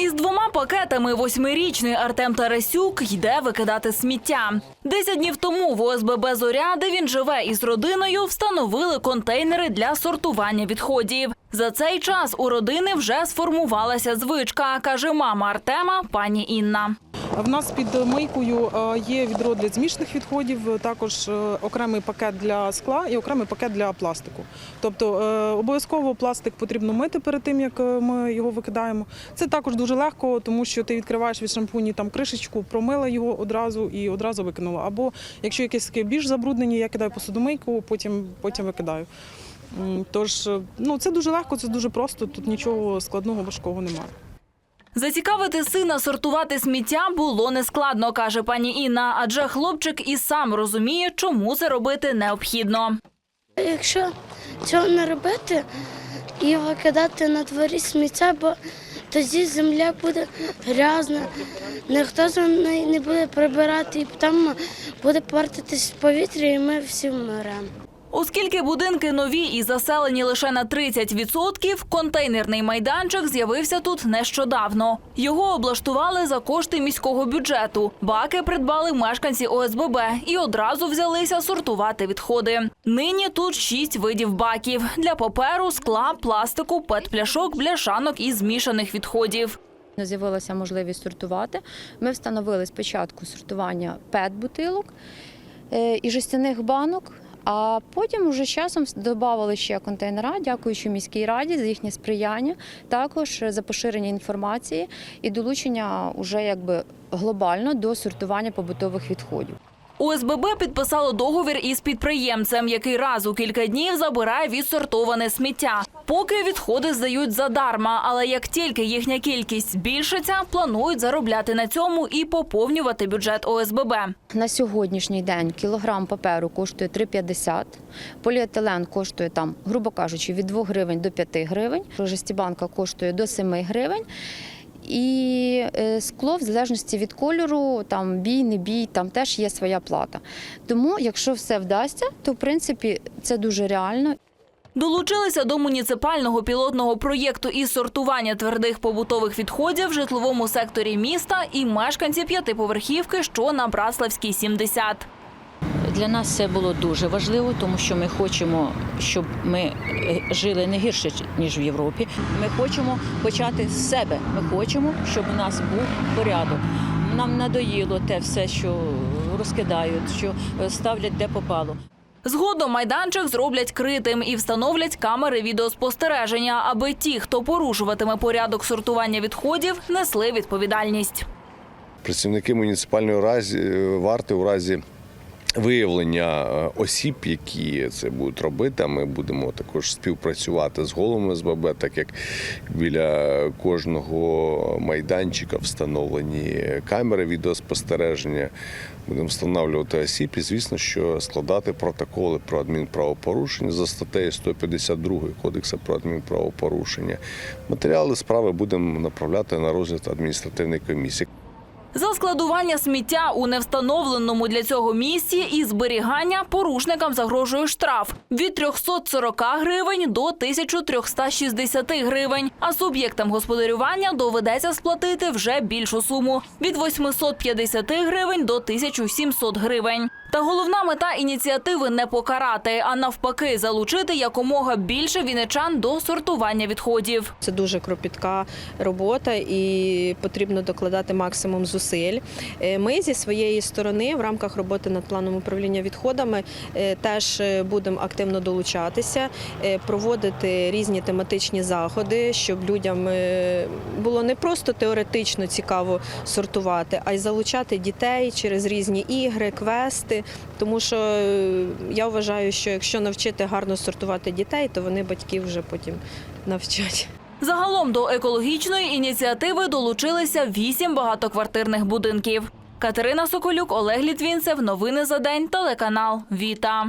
Із двома пакетами восьмирічний Артем Тарасюк йде викидати сміття. Десять днів тому в ОСББ Зоря, де він живе із родиною, встановили контейнери для сортування відходів. За цей час у родини вже сформувалася звичка, каже мама Артема, пані Інна. В нас під мийкою е, є відро для змішаних відходів, також е, окремий пакет для скла і окремий пакет для пластику. Тобто е, обов'язково пластик потрібно мити перед тим, як ми його викидаємо. Це також дуже легко, тому що ти відкриваєш від шампуні там кришечку, промила його одразу і одразу викинула. Або якщо таке більш забруднені, я кидаю посудомийку, потім, потім викидаю. Тож, ну це дуже легко, це дуже просто. Тут нічого складного важкого немає. Зацікавити сина сортувати сміття було нескладно, каже пані Інна, адже хлопчик і сам розуміє, чому це робити необхідно. Якщо цього не робити і викидати на дворі сміття, бо тоді земля буде грязна, ніхто за нею не буде прибирати, і там буде портитись повітря, і ми всі вмремо. Оскільки будинки нові і заселені лише на 30%, контейнерний майданчик з'явився тут нещодавно. Його облаштували за кошти міського бюджету. Баки придбали мешканці ОСББ і одразу взялися сортувати відходи. Нині тут шість видів баків для паперу, скла, пластику, пет-пляшок, бляшанок і змішаних відходів. З'явилася можливість сортувати. Ми встановили спочатку сортування пет-бутилок е, і жестяних банок. А потім уже з часом додавали ще контейнера, дякуючи міській раді за їхнє сприяння, також за поширення інформації і долучення уже якби глобально до сортування побутових відходів. ОСББ підписало договір із підприємцем, який раз у кілька днів забирає відсортоване сміття. Поки відходи здають задарма, але як тільки їхня кількість збільшиться, планують заробляти на цьому і поповнювати бюджет ОСББ. На сьогоднішній день кілограм паперу коштує 3,50, поліетилен коштує там, грубо кажучи, від 2 гривень до 5 гривень, жестібанка коштує до 7 гривень. І е, скло, в залежності від кольору, там бій, не бій, там теж є своя плата. Тому, якщо все вдасться, то в принципі це дуже реально. Долучилися до муніципального пілотного проєкту із сортування твердих побутових відходів в житловому секторі міста і мешканці п'ятиповерхівки, що на Браславській 70. Для нас це було дуже важливо, тому що ми хочемо, щоб ми е, жили не гірше, ніж в Європі. Ми хочемо почати з себе. Ми хочемо, щоб у нас був порядок. Нам надоїло те все, що розкидають, що е, ставлять де попало. Згодом майданчик зроблять критим і встановлять камери відеоспостереження, аби ті, хто порушуватиме порядок сортування відходів, несли відповідальність. Працівники муніципальної разі, е, варти у разі виявлення е, осіб, які це будуть робити. а Ми будемо також співпрацювати з головами СББ, так як біля кожного майданчика встановлені камери відеоспостереження. Будемо встановлювати осіб і, звісно, що складати протоколи про адмінправопорушення за статтею 152 Кодексу про адмінправопорушення. Матеріали справи будемо направляти на розгляд адміністративної комісії. За складування сміття у невстановленому для цього місці і зберігання порушникам загрожує штраф від 340 гривень до 1360 гривень. А суб'єктам господарювання доведеться сплатити вже більшу суму від 850 гривень до 1700 гривень. Та головна мета ініціативи не покарати, а навпаки, залучити якомога більше віничан до сортування відходів. Це дуже кропітка робота і потрібно докладати максимум зусиль. Е, Ми зі своєї сторони в рамках роботи над планом управління відходами е, теж е, будемо активно долучатися, проводити різні тематичні заходи, щоб людям було не просто теоретично цікаво сортувати, а й залучати дітей через різні ігри, квести. Тому що е, я вважаю, що якщо навчити гарно сортувати дітей, то вони батьків вже потім навчать. Загалом до екологічної ініціативи долучилися вісім багатоквартирних будинків. Катерина Соколюк, Олег Літвінцев. Новини за день. Телеканал Віта.